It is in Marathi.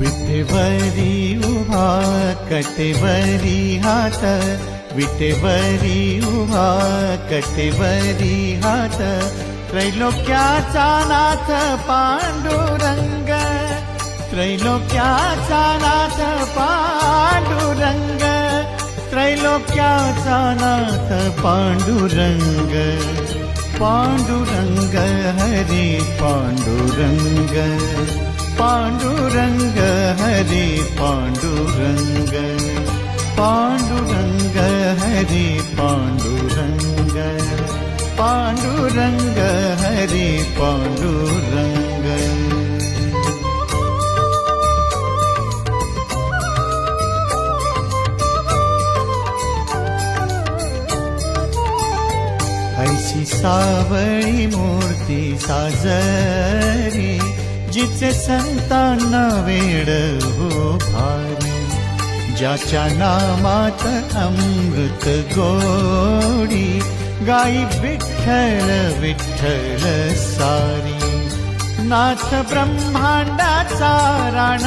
विटेवरी उभा कटेवरी हात विटेवरी उभा कटेवरी हात त्रैलोक्याचा नाथ पांडुरंग त्रैलोक्याचा नाथ पांडुरंग त्रैलोक्याचा नाथ पांडुरंग पांडुरंग हरे पांडुरंग पांडुरंग पाण्डुरङ्ग पाण्डुरङ्ग हरि पाण्डुरङ्ग रङ्ग हरि पाण्डुरङ्गण्डुरङ्ग सावळी पाण्डुरङ्गर्ति साजरी जिचे संतांना वेड हो भारी ज्याच्या नामात अमृत गोडी गाई विठ्ठल विठ्ठल सारी. नाथ ब्रह्मांडाचा राणा